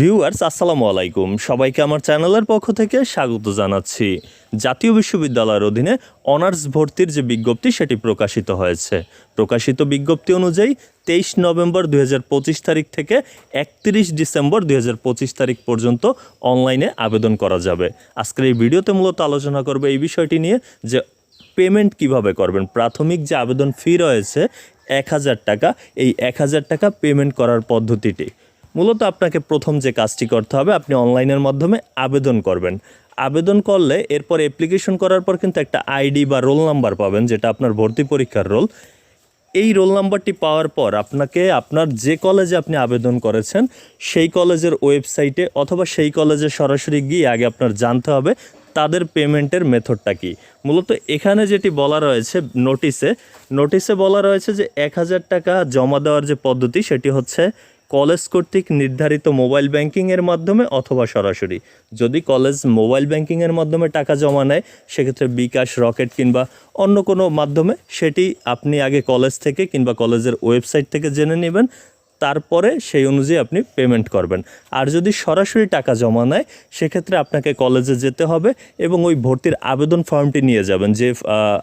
Viewers, আসসালামু আলাইকুম। সবাইকে আমার চ্যানেলের পক্ষ থেকে স্বাগত জানাচ্ছি। জাতীয় বিশ্ববিদ্যালয়ের অধীনে অনার্স ভর্তির যে বিজ্ঞপ্তি, সেটি প্রকাশিত হয়েছে। প্রকাশিত বিজ্ঞপ্তি অনুযায়ী তেইশ নভেম্বর দু হাজার পঁচিশ তারিখ থেকে একত্রিশ ডিসেম্বর দুই হাজার পঁচিশ তারিখ পর্যন্ত অনলাইনে আবেদন করা যাবে। আজকের এই ভিডিওতে মূলত আলোচনা করবে এই বিষয়টি নিয়ে যে পেমেন্ট কীভাবে করবেন। প্রাথমিক যে আবেদন ফি রয়েছে এক হাজার টাকা, এই এক হাজার টাকা পেমেন্ট করার পদ্ধতিটি। মূলত আপনাকে প্রথম যে কাজটি করতে হবে, আপনি অনলাইনের মাধ্যমে আবেদন করবেন। আবেদন করলে এরপর অ্যাপ্লিকেশন করার পর কিন্তু একটা আইডি বা রোল নাম্বার পাবেন, যেটা আপনার ভর্তি পরীক্ষার রোল এই রোল নাম্বারটি পাওয়ার পর আপনাকে আপনার যে কলেজে আপনি আবেদন করেছেন, সেই কলেজের ওয়েবসাইটে অথবা সেই কলেজে সরাসরি গিয়ে আগে আপনার জানতে হবে তাদের পেমেন্টের মেথডটা কি। মূলত এখানে যেটি বলা রয়েছে নোটিশে নোটিশে বলা রয়েছে যে এক হাজার টাকা জমা দেওয়ার যে পদ্ধতি, সেটি হচ্ছে কলেজ কর্তৃক নির্ধারিত মোবাইল ব্যাংকিংয়ের মাধ্যমে অথবা সরাসরি। যদি কলেজ মোবাইল ব্যাংকিংয়ের মাধ্যমে টাকা জমা নেয়, সেক্ষেত্রে বিকাশ, রকেট কিংবা অন্য কোনো মাধ্যমে সেটি আপনি আগে কলেজ থেকে কিংবা কলেজের ওয়েবসাইট থেকে জেনে নেবেন, তারপরে সেই অনুযায়ী আপনি পেমেন্ট করবেন। আর যদি সরাসরি টাকা জমা নেয়, সেক্ষেত্রে আপনাকে কলেজে যেতে হবে এবং ওই ভর্তির আবেদন ফর্মটি নিয়ে যাবেন যে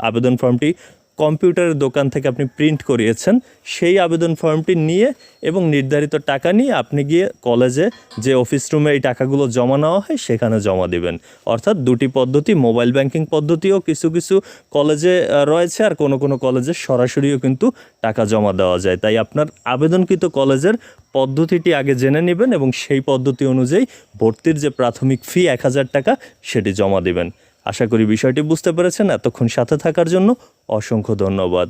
আবেদন ফর্মটি কম্পিউটারের দোকান থেকে আপনি প্রিন্ট করিয়েছেন, সেই আবেদন ফর্মটি নিয়ে এবং নির্ধারিত টাকা নিয়ে আপনি গিয়ে কলেজে যে অফিস রুমে এই টাকাগুলো জমা নেওয়া হয়, সেখানে জমা দিবেন। অর্থাৎ দুটি পদ্ধতি, মোবাইল ব্যাংকিং পদ্ধতিও কিছু কিছু কলেজে রয়েছে আর কোনো কোনো কলেজে সরাসরিও কিন্তু টাকা জমা দেওয়া যায়। তাই আপনার আবেদনকৃত কলেজের পদ্ধতিটি আগে জেনে নেবেন এবং সেই পদ্ধতি অনুযায়ী ভর্তির যে প্রাথমিক ফি এক হাজার টাকা, সেটি জমা দিবেন। আশা করি বিষয়টি বুঝতে পেরেছেন। এতক্ষণ সাথে থাকার জন্য অসংখ্য ধন্যবাদ।